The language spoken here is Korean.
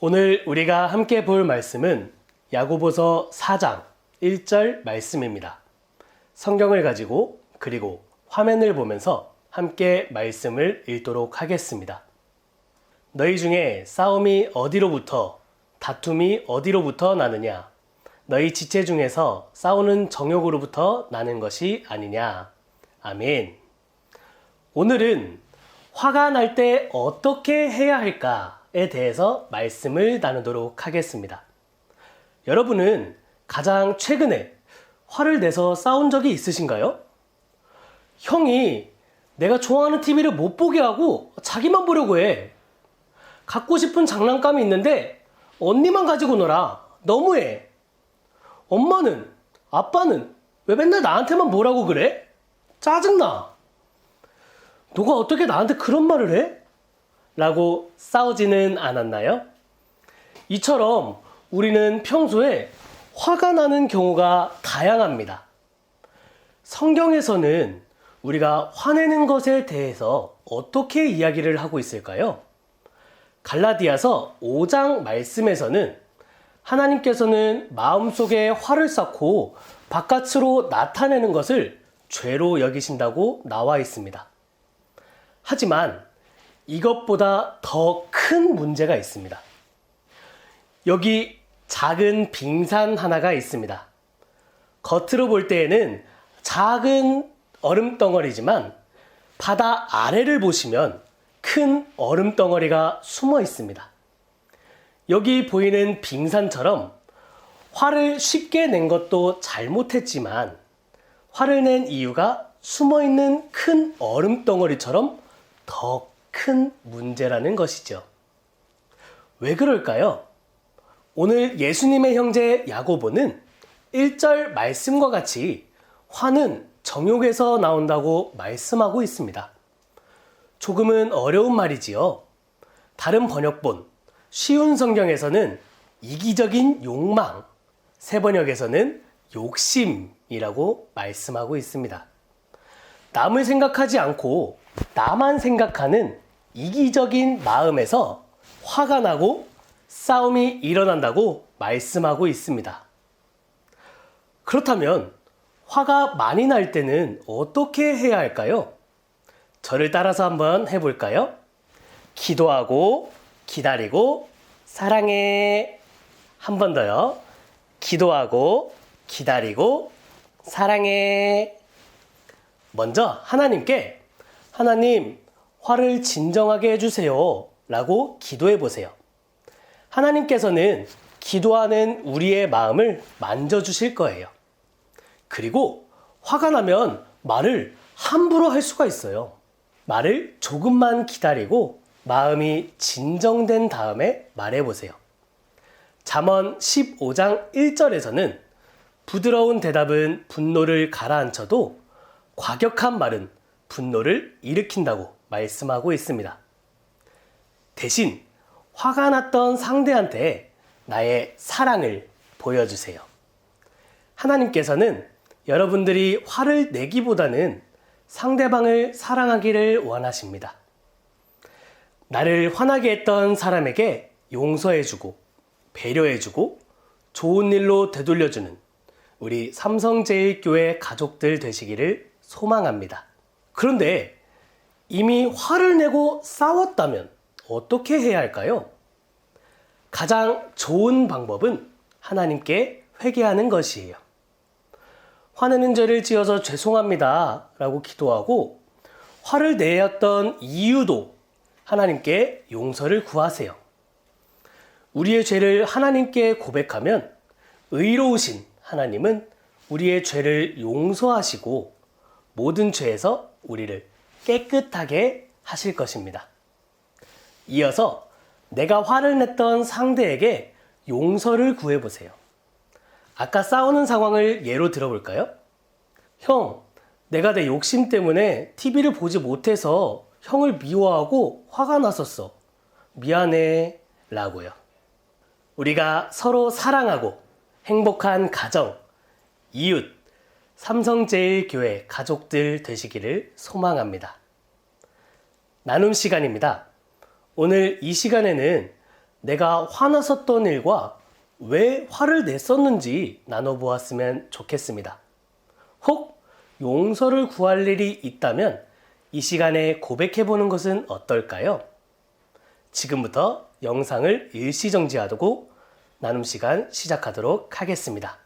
오늘 우리가 함께 볼 말씀은 야고보서 4장 1절 말씀입니다. 성경을 가지고 그리고 화면을 보면서 함께 말씀을 읽도록 하겠습니다. 너희 중에 싸움이 어디로부터 다툼이 어디로부터 나느냐 너희 지체 중에서 싸우는 정욕으로부터 나는 것이 아니냐 아멘. 오늘은 화가 날 때 어떻게 해야 할까 에 대해서 말씀을 나누도록 하겠습니다. 여러분은 가장 최근에 화를 내서 싸운 적이 있으신가요? 형이 내가 좋아하는 TV를 못 보게 하고 자기만 보려고 해. 갖고 싶은 장난감이 있는데 언니만 가지고 놀아. 너무해. 엄마는, 아빠는 왜 맨날 나한테만 뭐라고 그래? 짜증나. 너가 어떻게 나한테 그런 말을 해? 라고 싸우지는 않았나요? 이처럼 우리는 평소에 화가 나는 경우가 다양합니다. 성경에서는 우리가 화내는 것에 대해서 어떻게 이야기를 하고 있을까요? 갈라디아서 5장 말씀에서는 하나님께서는 마음속에 화를 쌓고 바깥으로 나타내는 것을 죄로 여기신다고 나와 있습니다. 하지만 이것보다 더 큰 문제가 있습니다. 여기 작은 빙산 하나가 있습니다. 겉으로 볼 때에는 작은 얼음 덩어리지만 바다 아래를 보시면 큰 얼음 덩어리가 숨어 있습니다. 여기 보이는 빙산처럼 화를 쉽게 낸 것도 잘못했지만 화를 낸 이유가 숨어 있는 큰 얼음 덩어리처럼 더 큰 문제라는 것이죠. 왜 그럴까요? 오늘 예수님의 형제 야고보는 1절 말씀과 같이 화는 정욕에서 나온다고 말씀하고 있습니다. 조금은 어려운 말이지요. 다른 번역본, 쉬운 성경에서는 이기적인 욕망, 새 번역에서는 욕심이라고 말씀하고 있습니다. 남을 생각하지 않고 나만 생각하는 이기적인 마음에서 화가 나고 싸움이 일어난다고 말씀하고 있습니다. 그렇다면 화가 많이 날 때는 어떻게 해야 할까요? 저를 따라서 한번 해볼까요? 기도하고 기다리고 사랑해. 한 번 더요. 기도하고 기다리고 사랑해. 먼저 하나님께 하나님 화를 진정하게 해주세요. 라고 기도해 보세요. 하나님께서는 기도하는 우리의 마음을 만져주실 거예요. 그리고 화가 나면 말을 함부로 할 수가 있어요. 말을 조금만 기다리고 마음이 진정된 다음에 말해 보세요. 잠언 15장 1절에서는 부드러운 대답은 분노를 가라앉혀도 과격한 말은 분노를 일으킨다고 말씀하고 있습니다. 대신 화가 났던 상대한테 나의 사랑을 보여주세요. 하나님께서는 여러분들이 화를 내기보다는 상대방을 사랑하기를 원하십니다. 나를 화나게 했던 사람에게 용서해주고 배려해주고 좋은 일로 되돌려주는 우리 삼성제일교회 가족들 되시기를 소망합니다. 그런데 이미 화를 내고 싸웠다면 어떻게 해야 할까요? 가장 좋은 방법은 하나님께 회개하는 것이에요. 화내는 죄를 지어서 죄송합니다. 라고 기도하고 화를 내었던 이유도 하나님께 용서를 구하세요. 우리의 죄를 하나님께 고백하면 의로우신 하나님은 우리의 죄를 용서하시고 모든 죄에서 우리를 깨끗하게 하실 것입니다. 이어서 내가 화를 냈던 상대에게 용서를 구해보세요. 아까 싸우는 상황을 예로 들어볼까요? 형, 내가 내 욕심 때문에 TV를 보지 못해서 형을 미워하고 화가 났었어. 미안해. 라고요. 우리가 서로 사랑하고 행복한 가정, 이웃, 삼성제일교회 가족들 되시기를 소망합니다. 나눔 시간입니다. 오늘 이 시간에는 내가 화났었던 일과 왜 화를 냈었는지 나눠보았으면 좋겠습니다. 혹 용서를 구할 일이 있다면 이 시간에 고백해보는 것은 어떨까요? 지금부터 영상을 일시정지하고 나눔 시간 시작하도록 하겠습니다.